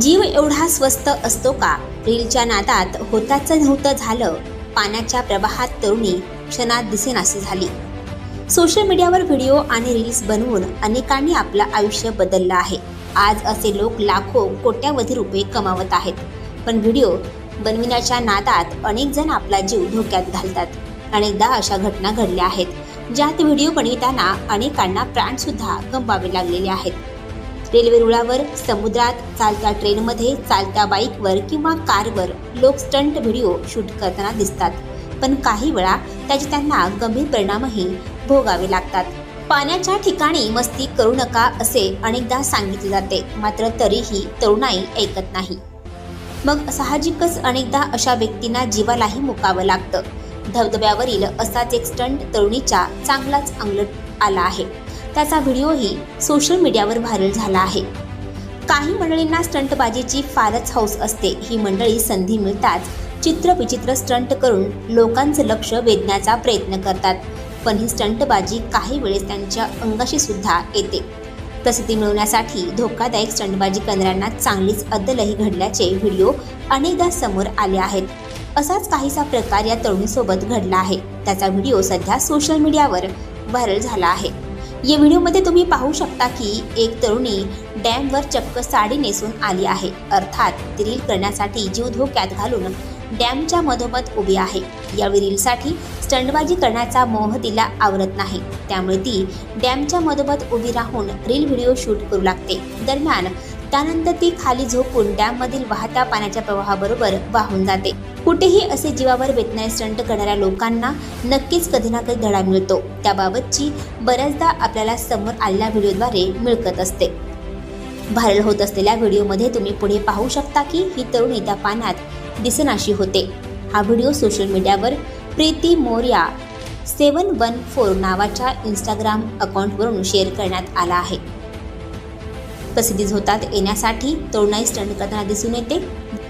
जीव एवढा स्वस्त असतो का? रीलच्या नादात होताच नव्हतं झालं. पाण्याच्या प्रवाहात तरुणी क्षणात दिसेनाशी झाली. सोशल मीडियावर व्हिडिओ आणि रील्स बनवून अनेकांनी आपलं आयुष्य बदललं आहे. आज असे लोक लाखो कोट्यावधी रुपये कमावत आहेत. पण व्हिडिओ बनविण्याच्या नादात अनेक जण आपला जीव धोक्यात घालतात. अनेकदा अशा घटना घडल्या आहेत ज्यात व्हिडिओ बनविताना अनेकांना प्राणसुद्धा गमवावे लागलेले आहेत. रेल्वे रुळावर समुद्रात चालत्या ट्रेनमध्ये चालत्या बाईकवर किंवा कारवर लोक स्टंट व्हिडिओ शूट करताना दिसतात. पण काही वेळा त्याचे त्यांना गंभीर परिणामही भोगावे लागतात. पाण्याच्या ठिकाणी मस्ती करू नका असे अनेकदा सांगितले जाते मात्र तरीही तरुणाई ऐकत नाही. मग साहजिकच अनेकदा अशा व्यक्तींना जीवालाही मुकावं लागतं. धबधब्यावरील असाच एक स्टंट तरुणीच्या चांगलाच अंगलट आला आहे. त्याचा व्हिडिओही सोशल मीडियावर व्हायरल झाला आहे. काही मंडळींना स्टंटबाजीची फारच हौस असते ही मंडळी संधी मिळताच चित्रविचित्र स्टंट करून लोकांचं लक्ष वेधण्याचा प्रयत्न करतात. पण ही स्टंटबाजी काही वेळेस त्यांच्या अंगाशी सुद्धा येते. प्रसिद्धी मिळवण्यासाठी धोकादायक स्टंटबाजी करणाऱ्यांना चांगलीच अद्दलही घडल्याचे व्हिडिओ अनेकदा समोर आले आहेत. असाच काहीसा प्रकार या तरुणीसोबत घडला आहे. त्याचा व्हिडिओ सध्या सोशल मीडियावर व्हायरल झाला आहे. या व्हिडिओमध्ये तुम्ही पाहू शकता की एक तरुणी डॅमवर चक्क साडी नेसून आली आहे. अर्थात रील करण्यासाठी जीव धोक्यात घालून डॅमच्या मधोमध उभी आहे. यावेळी रीलसाठी स्टंडबाजी करण्याचा मोह तिला आवरत नाही. त्यामुळे ती डॅमच्या मधोमध उभी राहून रील व्हिडिओ शूट करू लागते. दरम्यान त्यानंतर ती खाली झोपून डॅममधील वाहत्या पाण्याच्या प्रवाहाबरोबर वाहून जाते. कुठेही असे जीवावर वेतनाय स्टंट करणाऱ्या लोकांना नक्कीच कधी ना कधी धडा मिळतो. त्याबाबतची बऱ्याचदा आपल्याला समोर आलेल्या व्हिडिओद्वारे मिळकत असते. व्हायरल होत असलेल्या व्हिडिओमध्ये तुम्ही पुढे पाहू शकता की ही तरुणी त्या पाण्यात दिसनाशी होते. हा व्हिडिओ सोशल मीडियावर Preeti Maurya seven one four नावाच्या इंस्टाग्राम अकाउंटवरून शेअर करण्यात आला आहे. प्रसिद्धी होतात. येण्यासाठी तरुणाई स्टंट करताना दिसून येते.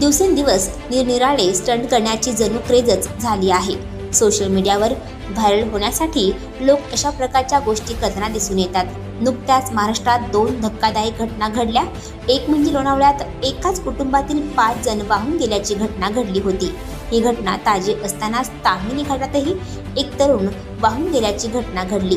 दिवसेंदिवस निरनिराळे स्टंट करण्याची जणू क्रेजच झाली आहे. सोशल मीडियावर व्हायरल होण्यासाठी लोक अशा प्रकारच्या गोष्टी करताना दिसून येतात. नुकत्याच महाराष्ट्रात दोन धक्कादायक घटना घडल्या. एक म्हणजे लोणावळ्यात एकाच कुटुंबातील पाच जण वाहून गेल्याची घटना घडली होती. ही घटना ताजी असतानाच तामिनी घाटातही एक तरुण वाहून गेल्याची घटना घडली.